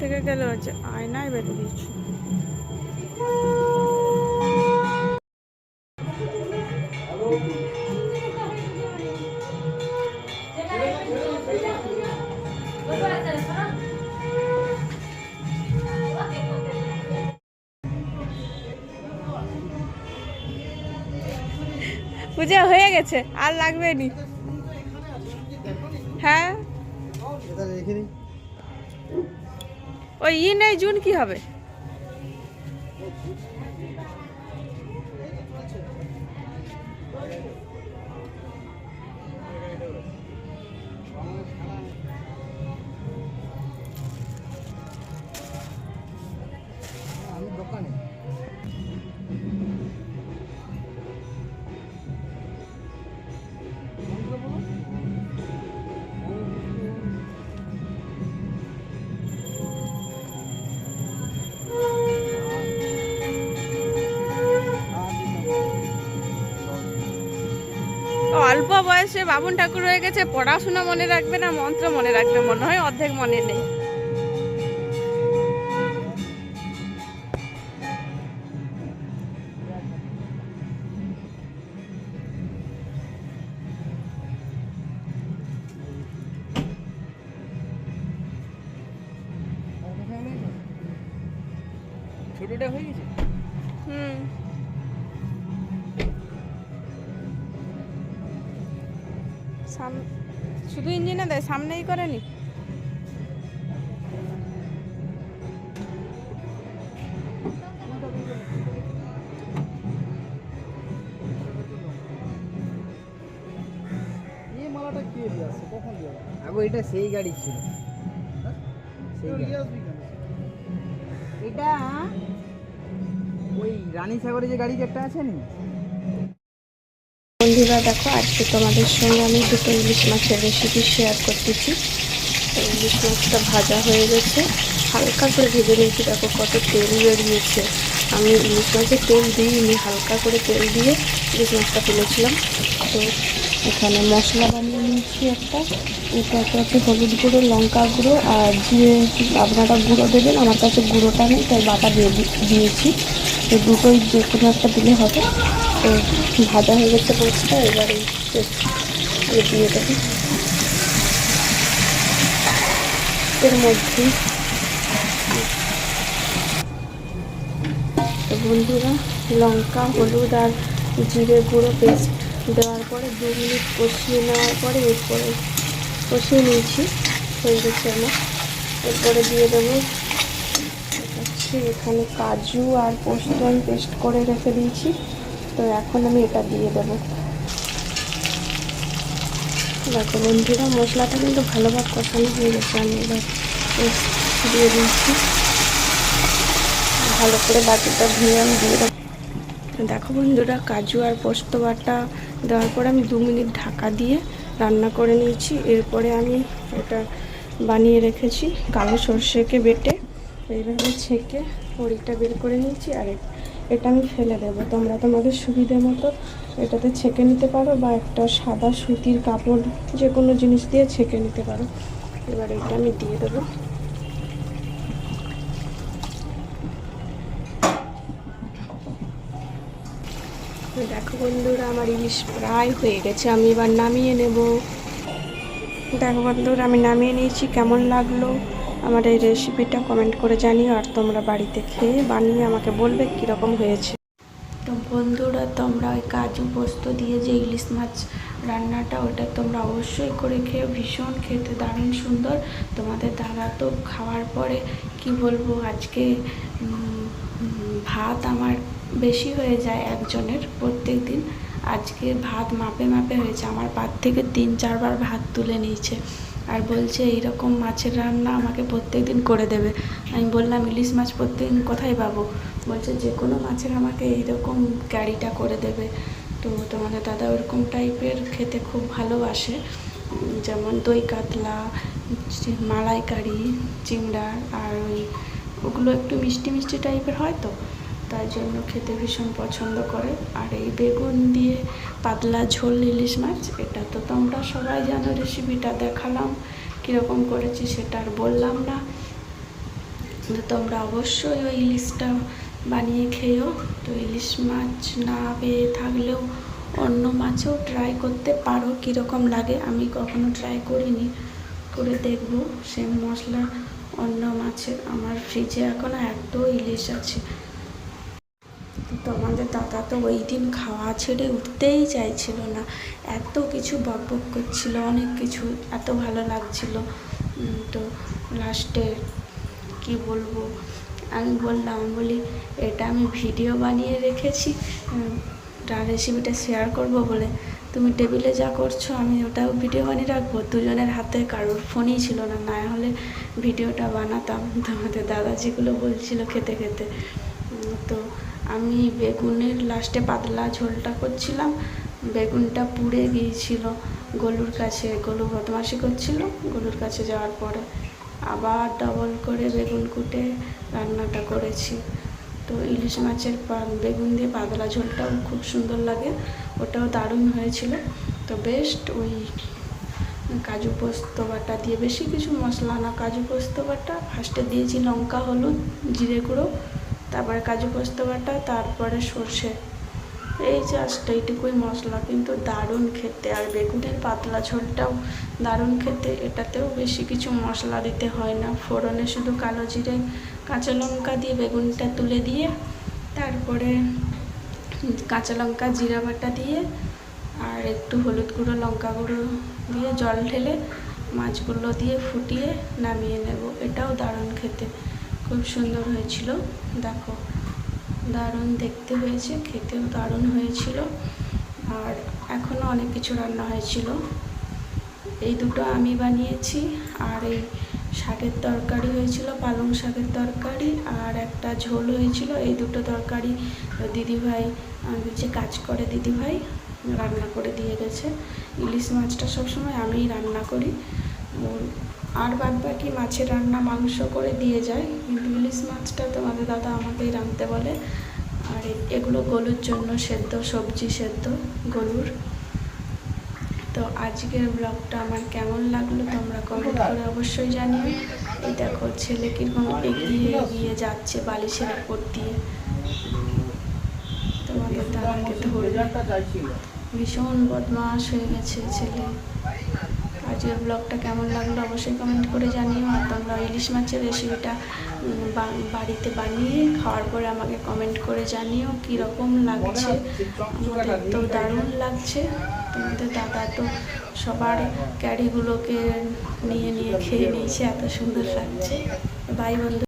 থেকে গেল যে আয়নায় বেরিয়ে দিয়েছি পূজা হয়ে গেছে আর লাগবে নি। হ্যাঁ? ওই ই নেই জুন কি হবে? অল্প বয়সে বাবুন ঠাকুর হয়ে গেছে, পড়াশোনা মনে রাখবে না, মন্ত্র মনে রাখবে মনে হয় অর্ধেক মনে নেই। ছোটটা হয়ে গেছে? শুধু ইঞ্জিনে দেয় সামনেই করেনি। এই মালাটা কে দিয়ে আসছে? কখন দিয়ে আগো এটা সেই গাড়ি ছিল। এটা ওই রানী সাগরে যে গাড়ি একটা আছে না? বন্ধুরা, দেখো, আজকে তোমাদের সঙ্গে আমি দুটো ইলিশ মাছের রেসিপি শেয়ার করতেছি। ইলিশ মাছটা ভাজা হয়ে গেছে। হালকা করে ভেজে নিয়েছি, দেখো, কত তেল বেরিয়েছে আমি ইলিশ মাছে তেল দিইনি, হালকা করে তেল দিয়ে ইলিশ মাছটা তুলেছিলাম। তো এখানে মশলা বানিয়ে নিয়েছি একটা। এটাতে আছে হলুদ গুঁড়ো, লঙ্কা গুঁড়ো আর জিরে আপনারা গুঁড়ো দেবেন, আমার কাছে গুঁড়োটা নেই, তাই বাটা দিয়ে দিয়েছি। তো দুটোই যে কোনো একটা দিলে হবে। ভাজা হয়ে গেছে মাছটা, এবারে এই দিয়ে দেবো। এর মধ্যে বন্ধুরা, লঙ্কা, হলুদ আর জিরে গুঁড়ো পেস্ট দেওয়ার পরে দু মিনিট কষিয়ে নেওয়ার পরে এরপরে কষিয়ে নিয়েছি, হয়ে গেছে আমার। এরপরে দিয়ে দেবো এখানে কাজু আর পোস্ত পেস্ট করে রেখে দিয়েছি। তো এখন আমি এটা দিয়ে দেবো। দেখো বন্ধুরা, মশলাটা কিন্তু ভালোভাবে কষানো হয়ে গেছে, আমি এবার দিয়ে দিয়েছি ভালো করে বাটিটা ধুয়ে আমি দিয়ে দেবো। দেখো বন্ধুরা, কাজু আর পোস্ত বাটা দেওয়ার পরে আমি দু মিনিট ঢাকা দিয়ে রান্না করে নিয়েছি। এরপরে আমি এটা বানিয়ে রেখেছি, কালো সর্ষেকে বেটে। এইভাবে ছেঁকে বড়িটা বের করে নিয়েছি আর এটা আমি ফেলে দেবো। তোমরা তোমাদের সুবিধে মতো এটাতে ছেঁকে নিতে পারো বা একটা সাদা সুতির কাপড় যে কোনো জিনিস দিয়ে ছেঁকে নিতে পারো। এবার এটা আমি দিয়ে দেবো। দেখো বন্ধুরা, আমার ইলিশ প্রায় হয়ে গেছে, আমি এবার নামিয়ে নেব। দেখো বন্ধুরা, আমি নামিয়ে নিয়েছি, কেমন লাগল? আমার এই রেসিপিটা কমেন্ট করে জানিও আর তোমরা বাড়িতে খেয়ে বানিয়ে আমাকে বলবে কীরকম হয়েছে। তো বন্ধুরা, তোমরা ওই কাজু পোস্ত দিয়ে যে ইলিশ মাছ রান্নাটা, ওটা তোমরা অবশ্যই করে খেয়ে ভীষণ খেতে দারুণ সুন্দর। তোমাদের দাদা তো খাওয়ার পরে কি বলব, আজকে ভাত আমার বেশি হয়ে যায় একজনের প্রত্যেক দিন। আজকে ভাত মাপে মাপে হয়েছে। আমার পাত থেকে তিন, চারবার ভাত তুলে নিয়েছে। আর বলছে, এইরকম মাছের রান্না আমাকে প্রত্যেক দিন করে দেবে। আমি বললাম, ইলিশ মাছ প্রত্যেক দিন কোথায় পাবো? বলছে যে কোনো মাছের আমাকে এইরকম গাড়িটা করে দেবে। তো তোমাদের দাদা ওরকম টাইপের খেতে খুব ভালোবাসে। যেমন দই কাতলা মালাইকারি, চিংড়া আর ওই, ওগুলো একটু মিষ্টি মিষ্টি টাইপের হয় তো? তাই জন্য খেতে ভীষণ পছন্দ করে। আর এই বেগুন দিয়ে পাতলা ঝোল ইলিশ মাছ, এটা তো তোমরা সবাই জানো রেসিপিটা দেখালাম, কীরকম করেছি সেটা আর বললাম না। তোমরা অবশ্যই ওই ইলিশটা বানিয়ে খেয়েও, তো ইলিশ মাছ না পেয়ে থাকলেও অন্য মাছও ট্রাই করতে পারো, কীরকম লাগে আমি কখনো ট্রাই করিনি। করে দেখব সেম মশলা অন্য মাছের, আমার ফ্রিজে এখনও এত ইলিশ আছে। তোমাদের দাদা তো ওই দিন খাওয়া ছেড়ে উঠতেই চাইছিল না। এত কিছু বকবক বক করছিল, অনেক কিছু, এত ভালো লাগছিল। তো লাস্টে কি বলব, আমি বললাম বলি, এটা আমি ভিডিও বানিয়ে রেখেছি রেসিপিটা শেয়ার করব বলে। তুমি টেবিলে যা করছ, আমি ওটাও ভিডিও বানিয়ে রাখব। দুজনের হাতে কারোর ফোনই ছিল না না হলে ভিডিওটা বানাতাম। তোমাদের দাদা যেগুলো বলছিল খেতে খেতে। তো আমি বেগুনের লাস্টে পাতলা ঝোলটা করছিলাম, বেগুনটা পুড়ে গিয়েছিল গলুর কাছে, গলু বদমাশি করছিল, গলুর কাছে যাওয়ার পরে আবার ডবল করে বেগুন কুটে রান্নাটা করেছি। তো ইলিশ মাছের বেগুন দিয়ে পাতলা ঝোলটাও খুব সুন্দর লাগে, ওটাও দারুণ হয়েছিল। তো বেস্ট ওই কাজু পোস্ত বাটা দিয়ে বেশি কিছু মশলা না, কাজু পোস্ত বাটা ফার্স্টে দিয়েছি লঙ্কা, হলুদ, জিরে গুঁড়ো তারপরে কাজু পোস্ত বাটা, তারপরে সর্ষে। এই জাস্ট এইটুকুই মশলা, কিন্তু দারুণ খেতে। আর বেগুনের পাতলা ঝোলটাও দারুণ খেতে। এটাতেও বেশি কিছু মশলা দিতে হয় না। ফোড়নে শুধু কালো জিরে, কাঁচা লঙ্কা দিয়ে বেগুনটা তুলে দিয়ে, তারপরে কাঁচা লঙ্কা, জিরা বাটা দিয়ে, আর একটু হলুদ গুঁড়ো, লঙ্কা গুঁড়ো দিয়ে জল ঢেলে মাছগুলো দিয়ে ফুটিয়ে নামিয়ে নেব। এটাও দারুণ খেতে। খুব সুন্দর হয়েছিল। দেখো, দারুণ দেখতে হয়েছে, খেতেও দারুণ হয়েছিল। আর এখনও অনেক কিছু রান্না হয়েছিল। এই দুটো আমি বানিয়েছি, আর এই শাকের তরকারি হয়েছিল, পালং শাকের তরকারি, আর একটা ঝোল হয়েছিল। এই দুটো তরকারি দিদিভাই যে কাজ করে দিদিভাই, রান্না করে দিয়ে গেছে। ইলিশ মাছটা সবসময় আমিই রান্না করি। আর বাদ বাকি মাছের রান্না মাংস করে দিয়ে যায়। কিন্তু ইলিশ মাছটা তোমাদের দাদা আমাকেই রাঁধতে বলে। আর এগুলো গলুর জন্য সেদ্ধ, সবজি সেদ্ধ, গলুর। তো আজকের ব্লগটা আমার কেমন লাগল তোমরা কমেন্ট করে অবশ্যই জানিও। এই দেখো, ছেলে কীরকম এগিয়ে এগিয়ে যাচ্ছে বালিশের উপর দিয়ে। তোমাদের দাদাকে ধরে ভীষণ বদমাস হয়ে গেছে ছেলে। আজকের ব্লগটা কেমন লাগল অবশ্যই কমেন্ট করে জানিও। আর তোমরা ইলিশ মাছের রেসিপিটা বাড়িতে বানিয়ে খাওয়ার পরে আমাকে কমেন্ট করে জানিও কীরকম লাগছে। আমাদের তো দারুণ লাগছে। তোমাদের দাদা তো সবার ক্যারিগুলোকে নিয়ে নিয়ে খেয়ে নিয়েছে, এত সুন্দর লাগছে। বাই বন্ধু।